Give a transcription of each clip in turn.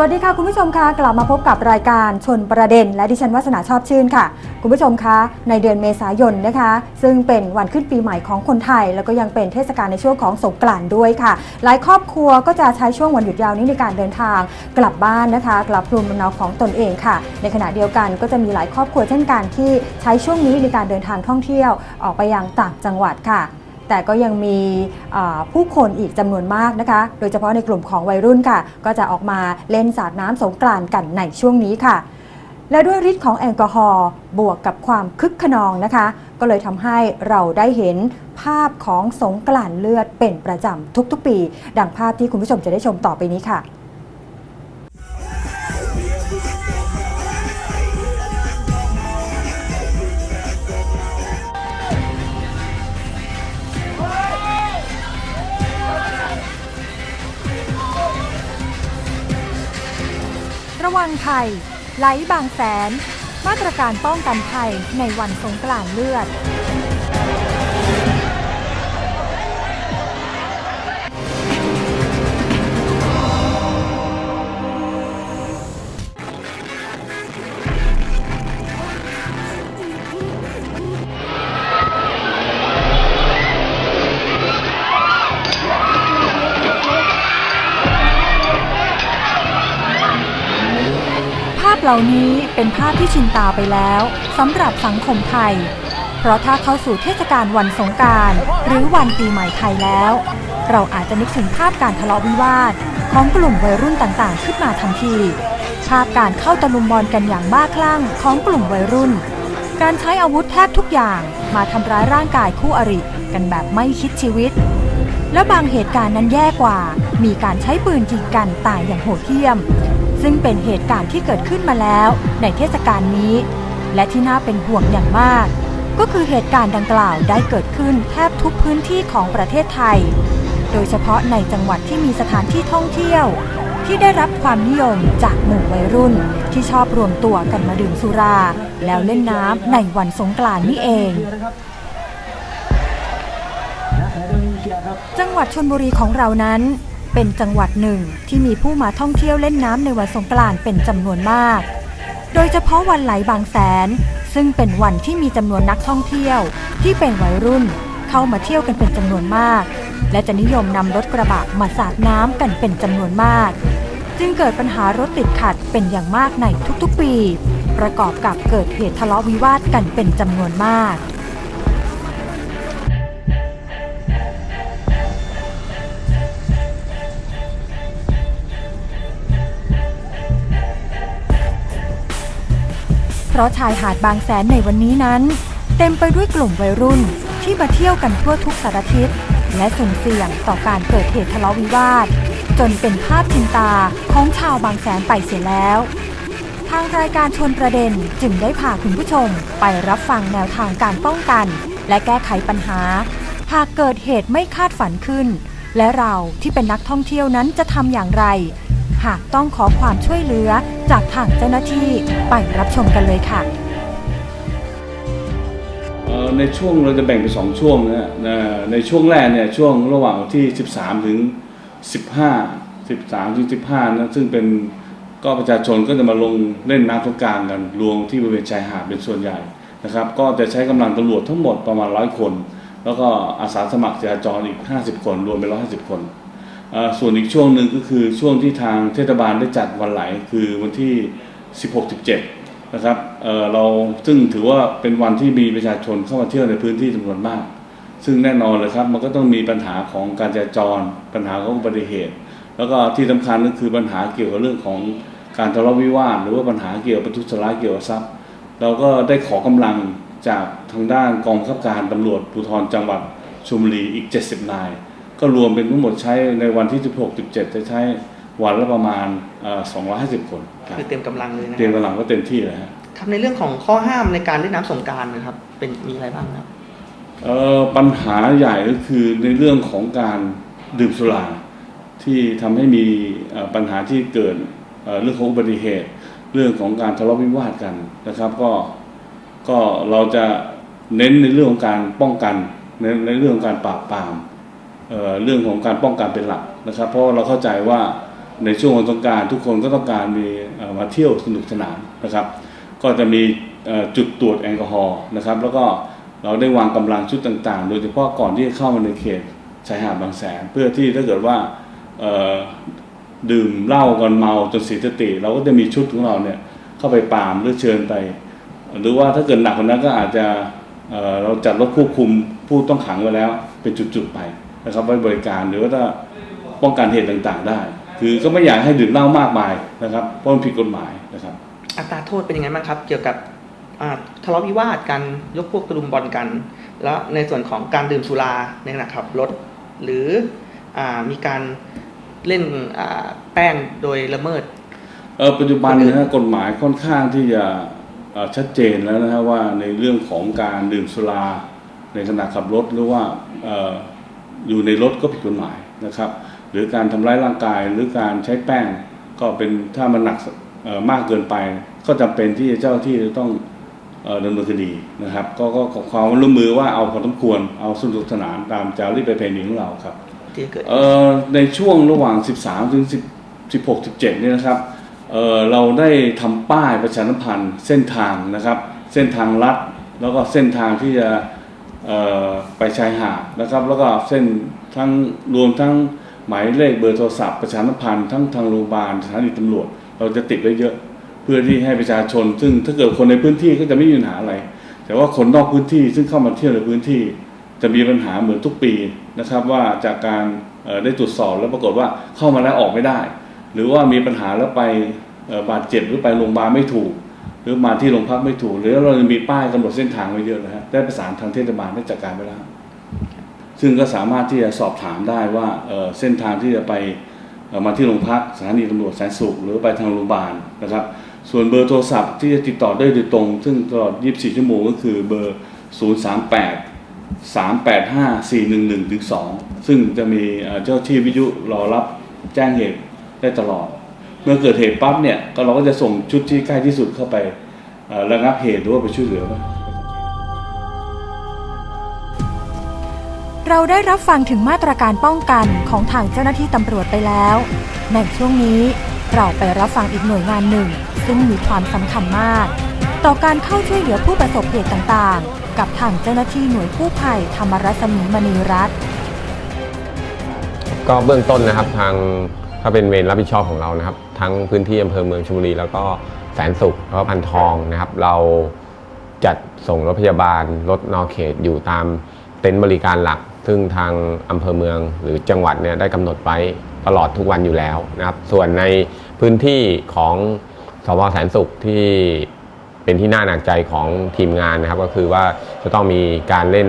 วัสดีค่ะคุณผู้ชมคะกลับมาพบกับรายการชนประเด็น และดิฉันวัฒนาชอบชื่นค่ะ คุณผู้ชมคะ ในเดือนเมษายนนะคะ ซึ่งเป็นวันขึ้นปีใหม่ของคนไทย แล้วก็ยังเป็นเทศกาลในช่วงของสงกรานต์ด้วยค่ะ หลายครอบครัวก็จะใช้ช่วงวันหยุดยาวนี้ในการเดินทาง กลับบ้านนะคะ กลับภูมิลำเนาของตนเองค่ะ ในขณะเดียวกันก็จะมีหลายครอบครัวเช่นกันที่ใช้ช่วงนี้ในการเดินทางท่องเที่ยวออกไปยังต่างจังหวัดค่ะ แต่ก็ยังมีผู้คนอีกจำนวนมากนะคะ โดยเฉพาะในกลุ่มของวัยรุ่นค่ะ ก็จะออกมาเล่นสาดน้ำสงกรานกันในช่วงนี้ค่ะ และด้วยฤทธิ์ของแอลกอฮอล์บวกกับความคึกขนองนะคะ ก็เลยทำให้เราได้เห็นภาพของสงกรานเลือดเป็นประจำทุกๆปี ดังภาพที่คุณผู้ชมจะได้ชมต่อไปนี้ค่ะ ระวังภัยไหลบางแสน มาตรการป้องกันภัยในวันสงกรานต์เลือด เหล่านี้เป็นภาพที่ชินตาไปแล้วสำหรับสังคมไทย เพราะถ้าเข้าสู่เทศกาลวันสงการหรือวันปีใหม่ไทยแล้ว เราอาจจะนึกถึงภาพการทะเลาะวิวาท ของกลุ่มวัยรุ่นต่างๆ ขึ้นมาทันทีภาพการเข้าตะลุมบอลกันอย่างบ้าคลั่งของกลุ่มวัยรุ่น การใช้อาวุธแทบทุกอย่างมาทำร้ายร่างกายคู่อริกันแบบไม่คิดชีวิต และบางเหตุการณ์นั้นแย่กว่า มีการใช้ปืนยิงกันตายอย่างโหดเหี้ยม ซึ่งเป็นเหตุการณ์ที่เกิดขึ้นมาแล้วในเทศกาลนี้ และที่น่าเป็นห่วงอย่างมาก ก็คือเหตุการณ์ดังกล่าวได้เกิดขึ้นแทบทุกพื้นที่ของประเทศไทย โดยเฉพาะในจังหวัดที่มีสถานที่ท่องเที่ยว ที่ได้รับความนิยมจากหมู่วัยรุ่น ที่ชอบรวมตัวกันมาดื่มสุรา แล้วเล่นน้ำในวันสงกรานต์นี่เองจังหวัดชนบุรีของเรานั้น เป็นจังหวัดหนึ่งที่มีผู้มาท่องเที่ยวเล่นน้ำในวันสงกรานต์เป็นจำนวนมาก โดยเฉพาะวันไหลบางแสน ซึ่งเป็นวันที่มีจำนวนนักท่องเที่ยว ที่เป็นวัยรุ่นเข้ามาเที่ยวกันเป็นจำนวนมาก และจะนิยมนำรถกระบะมาสาดน้ำกันเป็นจำนวนมาก จึงเกิดปัญหารถติดขัดเป็นอย่างมากในทุกๆปี ประกอบกับเกิดเหตุทะเลาะวิวาทกันเป็นจำนวนมาก เพราะชายหาดบางแสนในวันนี้นั้น เต็มไปด้วยกลุ่มวัยรุ่นที่มาเที่ยวกันทั่วทุกสารทิศและสุ่มเสี่ยงต่อการเกิดเหตุทะเลาะวิวาท จนเป็นภาพชินตาของชาวบางแสนไปเสียแล้ว ทางรายการชวนประเด็นจึงได้พาคุณผู้ชมไปรับฟังแนวทางการป้องกัน และแก้ไขปัญหา หากเกิดเหตุไม่คาดฝันขึ้น และเราที่เป็นนักท่องเที่ยวนั้นจะทำอย่างไร หากต้องขอความช่วยเหลือจากทางเจ้าหน้าที่ไปรับชมกันเลยค่ะ เอ่อในช่วงเราจะแบ่งเป็นสองช่วงนะฮะนะในช่วงแรกเนี่ยช่วงระหว่างวันที่ 13 ถึง 15 13 ถึง 15 นะซึ่งเป็นก็ประชาชนก็จะมาลงเล่นน้ำสงกรารกันรวมที่บริเวณชายหาดเป็นส่วนใหญ่นะครับ ก็จะใช้กำลังตำรวจทั้งหมดประมาณ 100 คน แล้วก็อาสาสมัครจราจรอีก 50 คน รวมเป็น 150 คน ส่วนอีกช่วงหนึ่งก็คือช่วงที่ทางเทศบาลได้จัดวันไหลคือวันที่ 16-17 นะครับเเราซึ่งถือว่าเป็นวันที่มีประชาชนเข้ามาเที่ยวในพื้นที่จำนวนมาก ซึ่งแน่นอนเลยครับมันก็ต้องมีปัญหาของการจราจร ปัญหาของอุบัติเหตุ แล้วก็ที่สำคัญก็คือปัญหาเกี่ยวกับเรื่องของการทะเลาะวิวาทหรือว่าปัญหาเกี่ยวกับประทุษร้ายเกี่ยวกับทรัพย์ เราก็ได้ขอกำลังจากทางด้านกองบังคับการตำรวจภูธรจังหวัดชลบุรีอีก 70 นาย ก็รวมเป็นทั้งหมดใช้ในวันที่ 16-17 จะใช้วันละประมาณเอ่อ250 คนครับคือเต็มกำลังเลยนะเตรียมกำลังก็เต็มที่เลยฮะครับในเรื่องของข้อห้ามในการเล่นน้ำสงกรารนะครับ เป็นมีอะไรบ้างครับ เอ่อปัญหาใหญ่ก็คือในเรื่องของการดื่มสุราที่ทำให้มีเอ่อปัญหาที่เกิดเอ่อเรื่องของอุบัติเหตุ เรื่องของการทะเลาะวิวาทกันนะครับก็ก็เราจะเน้นในเรื่องของการป้องกันในในเรื่องของการปราบปราม เเรื่องของการป้องกันเป็นหลักนะครับ เพราะเราเข้าใจว่าในช่วงวันสงการทุกคนก็ต้องการมีมาเที่ยวสนุกสนานนะครับ ก็จะมีจุดตรวจแอลกอฮอล์นะครับ แล้วก็เราได้วางกำลังชุดต่างๆ โดยเฉพาะก่อนที่จะเข้ามาในเขตชายหาดบางแสน เพื่อที่ถ้าเกิดว่าดื่มเหล้ากันเมาจนเสียสติ เราก็จะมีชุดของเราเนี่ยเข้าไปปามหรือเชิญไป หรือว่าถ้าเกิดหนักกว่านั้นก็อาจจะเเราจัดรถควบคุมผู้ต้องขังไว้แล้ว เป็นจุดๆไป นะครับ ไว้บริการหรือว่าถ้าป้องกันเหตุต่างๆ ได้ คือก็ไม่อยากให้ดื่มเหล้ามากมายนะครับเพราะมันผิดกฎหมายนะครับ อัตราโทษเป็นยังไงบ้างครับ เกี่ยวกับอ่าทะเลาะวิวาทกันยกพวกตะลุมบอลกัน แล้วในส่วนของการดื่มสุราในขณะขับรถ หรืออามีการเล่นอ่าแป้งโดยละเมิดเออปัจจุบันนะฮะกฎหมายค่อนข้างที่จะเอ่อชัดเจนแล้วนะฮะว่าในเรื่องของการดื่มสุราในขณะขับรถหรือว่าเอ่ออยู่ในรถก็ผิดกฎหมายนะครับ หรือการทำร้ายร่างกายหรือการใช้แป้งก็เป็นถ้ามันหนักเอ่อมากเกินไป ก็จำเป็นที่เจ้าหน้าที่จะต้องเอ่อดำเนินคดีนะครับ ก็ก็ขอความร่วมมือว่าเอาพอสมควรเอาสนุกสนานตามจารีตประเพณีของเราครับที่เกิดเอ่อในช่วงระหว่าง 13 ถึง10 16 17เนี่ยนะครับเอ่อเราได้ทำป้ายประชาสัมพันธ์เส้นทางนะครับ เส้นทางลัดแล้วก็เส้นทางที่จะเอ่อ ไปชายหาดนะครับ แล้วก็เส้นทั้งรวมทั้งหมายเลขเบอร์โทรศัพท์ประชาสัมพันธ์ทั้งทางโรงพยาบาลสถานีตำรวจ เราจะติดไว้เยอะเพื่อที่ให้ประชาชน ซึ่งถ้าเกิดคนในพื้นที่ก็จะไม่มีปัญหาอะไร แต่ว่าคนนอกพื้นที่ซึ่งเข้ามาเที่ยวในพื้นที่ จะมีปัญหาเหมือนทุกปีนะครับว่าจากการได้ตรวจสอบแล้วปรากฏว่าเข้ามาแล้วออกไม่ได้ หรือว่ามีปัญหาแล้วไปบาดเจ็บหรือไปโรงพยาบาลไม่ถูก หรือมาที่โรงพักไม่ถูก หรือเราจะมีป้ายกำหนดเส้นทางไว้เยอะนะฮะได้ประสานทางเทศบาลได้จัดการไปแล้วซึ่งก็สามารถที่จะสอบถามได้ว่าเเส้นทางที่จะไปมาที่โรงพักสถานีตำรวจแสนสุขหรือไปทางโรงพยาบาลนะครับ ส่วนเบอร์โทรศัพท์ที่จะติดต่อได้โดยตรง ซึ่งตลอด 24 ชั่วโมงก็คือเบอร์ 038 385 411ถึง2ซึ่งจะมีเอ่อเจ้าที่วิทยุรอรับแจ้งเหตุได้ตลอด เมื่อเกิดเหตุปั๊บเนี่ยก็เราก็จะส่งชุดที่ใกล้ที่สุดเข้าไปเอ่อระงับเหตุหรือว่าไปช่วยเหลือเราได้รับฟังถึงมาตรการป้องกันของทางเจ้าหน้าที่ตำรวจไปแล้วในช่วงนี้เราไปรับฟังอีกหน่วยงานหนึ่ง ซึ่งมีความสำคัญมาก ต่อการเข้าช่วยเหลือผู้ประสบเหตุต่างๆ กับทางเจ้าหน้าที่หน่วยกู้ภัยธรรมรัศมีมณีรัตน์ก็เบื้องต้นนะครับทาง ถ้าเป็นเวรรับผิดชอบของเรานะครับ ทั้งพื้นที่อำเภอเมืองชลบุรี แล้วก็แสนสุขแล้วก็พันทองนะครับ เราจัดส่งรถพยาบาลรถนอเขตอยู่ตามเต็นท์บริการหลัก ซึ่งทางอำเภอเมืองหรือจังหวัดเนี่ยได้กำหนดไว้ตลอดทุกวันอยู่แล้วนะครับ ส่วนในพื้นที่ของสพแสนสุขที่เป็นที่น่าหนักใจของทีมงานนะครับ ก็คือว่าจะต้องมีการเล่น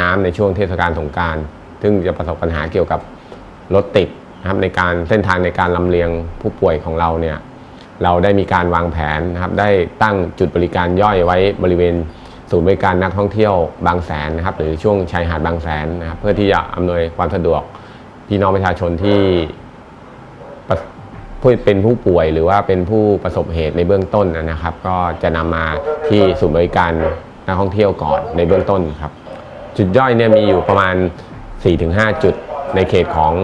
น้ำในช่วงเทศกาลสงการ ซึ่งจะประสบปัญหาเกี่ยวกับรถติด นะครับในการเส้นทางในการลำเลียงผู้ป่วยของเราเนี่ยเราได้มีการวางแผนนะครับได้ตั้งจุดบริการย่อยไว้บริเวณศูนย์บริการนักท่องเที่ยวบางแสนนะครับหรือช่วงชายหาดบางแสนนะครับเพื่อที่จะอำนวยความสะดวกพี่น้องประชาชนที่ผู้เป็นผู้ป่วยหรือว่าเป็นผู้ประสบเหตุในเบื้องต้นนะครับ ก็จะนำมาที่ศูนย์บริการนักท่องเที่ยวก่อนในเบื้องต้นครับ จุดย่อยเนี่ยมีอยู่ประมาณ 4-5 จุดในเขตของ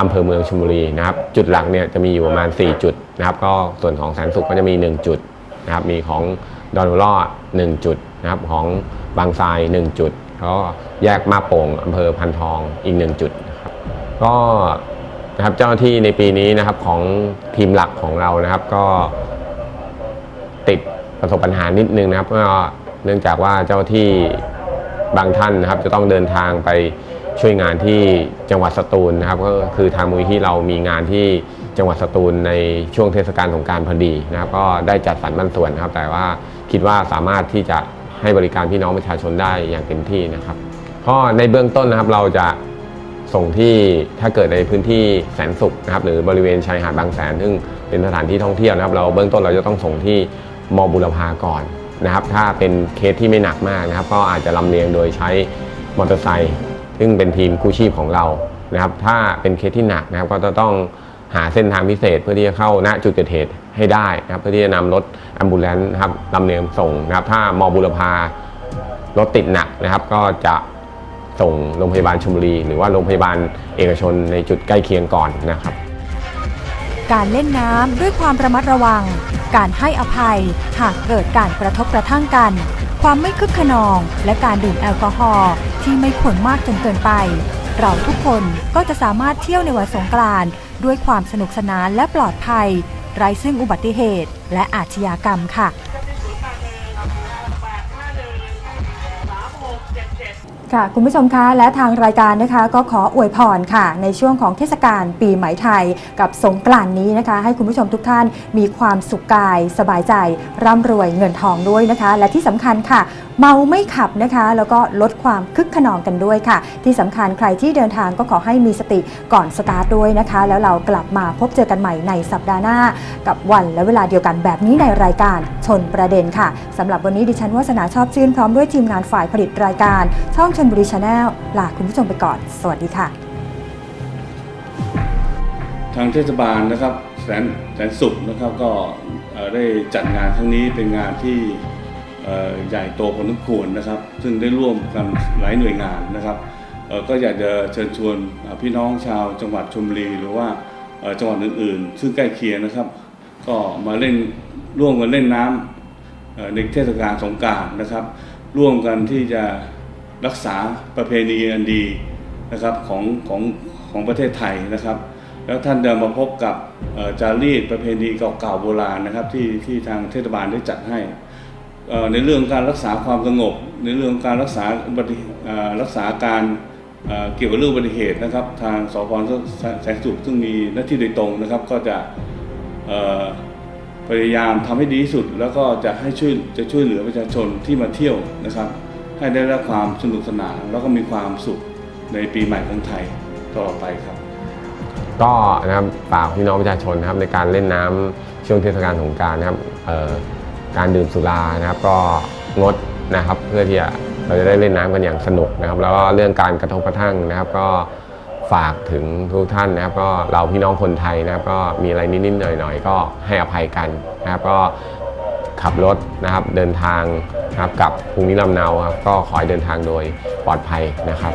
อำเภอเมืองชลบุรีนะครับ จุดหลักเนี่ยจะมีอยู่ประมาณ 4 จุดนะครับ ก็ส่วนของแสนสุขก็จะมี 1 จุดนะครับ มีของดอนหัวล่อ1จุดนะครับ ของบางทราย 1 จุดแล้วก็แยกมาโป่งอำเภอพันทองอีก 1 จุดนะครับ ก็นะครับเจ้าหน้าที่ในปีนี้นะครับของทีมหลักของเรานะครับ ก็ติดประสบปัญหานิดนึงนะครับก็เนื่องจากว่าเจ้าที่บางท่านนะครับ จะต้องเดินทางไป ช่วยงานที่จังหวัดสตูลนะครับก็คือทางมูลที่เรามีงานที่จังหวัดสตูลในช่วงเทศกาลสงการพอดีนะครับก็ได้จัดสรรบางส่วนนะครับ แต่ว่าคิดว่าสามารถที่จะให้บริการพี่น้องประชาชนได้อย่างเต็มที่นะครับก็ในเบื้องต้นนะครับเราจะส่งที่ถ้าเกิดในพื้นที่แสนสุขนะครับหรือบริเวณชายหาดบางแสน ซึ่งเป็นสถานที่ท่องเที่ยวนะครับ เราเบื้องต้นเราจะต้องส่งที่มอบุรพาก่อนนะครับ ถ้าเป็นเคสที่ไม่หนักมากนะครับ ก็อาจจะลำเลียงโดยใช้มอเตอร์ไซค์ ซึ่งเป็นทีมกู้ชีพของเรานะครับ ถ้าเป็นเคสที่หนักนะครับ ก็จะต้องหาเส้นทางพิเศษเพื่อที่จะเข้าณจุดเกิดเหตุให้ได้นะครับ เพื่อที่จะนำรถแอมบูเลนต์นะครับลำเลียงส่งนะครับ ถ้ามอบุรพารถติดหนักนะครับ ก็จะส่งโรงพยาบาลชลบุรี หรือว่าโรงพยาบาลเอกชนในจุดใกล้เคียงก่อนนะครับ การเล่นน้ำด้วยความระมัดระวัง การให้อภัยหากเกิดการกระทบกระทั่งกัน ความไม่คึกขนอง และการดื่มแอลกอฮอล์ ที่ไม่ควรมากจนเกินไป เราทุกคนก็จะสามารถเที่ยวในวันสงกรานต์ด้วยความสนุกสนานและปลอดภัย ไร้ซึ่งอุบัติเหตุและอาชญากรรมค่ะ ค่ะ คุณผู้ชมคะ และทางรายการนะคะ ก็ขออวยพรค่ะ ในช่วงของเทศกาลปีใหม่ไทย กับสงกรานต์นี้นะคะ ให้คุณผู้ชมทุกท่านมีความสุขกาย สบายใจ ร่ำรวยเงินทองด้วยนะคะ และที่สำคัญค่ะ เมาไม่ขับนะคะ แล้วก็ลดความคึกขนองกันด้วยค่ะ ที่สำคัญใครที่เดินทางก็ขอให้มีสติก่อนสตาร์ทด้วยนะคะ แล้วเรากลับมาพบเจอกันใหม่ในสัปดาห์หน้า กับวันและเวลาเดียวกันแบบนี้ในรายการชนประเด็นค่ะสำหรับวันนี้ดิฉันวาสนาชอบชื่นพร้อมด้วยทีมงานฝ่ายผลิตรายการช่องชนบุรีชาแนลลาคุณผู้ชมไปก่อน สวัสดีค่ะ ทางเทศบาลนะครับแสนแสนสุขนะครับก็ได้จัดงานครั้งนี้เป็นงานที่ใหญ่โตพอสมควรนะครับ ซึ่งได้ร่วมกันหลายหน่วยงานนะครับก็อยากจะเชิญชวนพี่น้องชาวจังหวัดชลบุรีหรือว่าจังหวัดอื่นๆ ซึ่งใกล้เคียงนะครับ ก็มาเล่นร่วมกันเล่นน้ำเอ่อในเทศกาลสงกรารนะครับ ร่วมกันที่จะ รักษาประเพณีอันดีนะครับของของของประเทศไทยนะครับ แล้วท่านเดินมาพบกับจารีตประเพณีเก่าๆโบราณนะครับที่ที่ทางเทศบาลได้จัดให้ในเรื่องการรักษาความสงบ ในเรื่องการรักษาอุบัติรักษาการเเกี่ยวกับเรื่องอุบัติเหตุนะครับ ทางสพแสนสุขซึ่งมีหน้าที่โดยตรงนะครับ ก็จะพยายามทำให้ดีที่สุด แล้วก็จะให้ช่วยจะช่วยเหลือประชาชนที่มาเที่ยวนะครับ ให้ได้รับความสนุกสนานแล้วก็มีความสุขในปีใหม่ของไทยตลอดไปครับ ก็นะครับฝากพี่น้องประชาชนนะครับในการเล่นน้ำช่วงเทศกาลสงการนะครับการดื่มสุรานะครับก็งดนะครับเพื่อที่จะเราจะได้เล่นน้ำกันอย่างสนุกนะครับ แล้วก็เรื่องการกระทบกระทั่งนะครับ ก็ฝากถึงทุกท่านนะครับ ก็เราพี่น้องคนไทยนะครับ ก็มีอะไรนิดๆหน่อยๆ ก็ให้อภัยกันนะครับ ก็ ขับรถนะครับเดินทางนะครับกับภูมิลำเนาครับก็ขอให้เดินทางโดยปลอดภัยนะครับ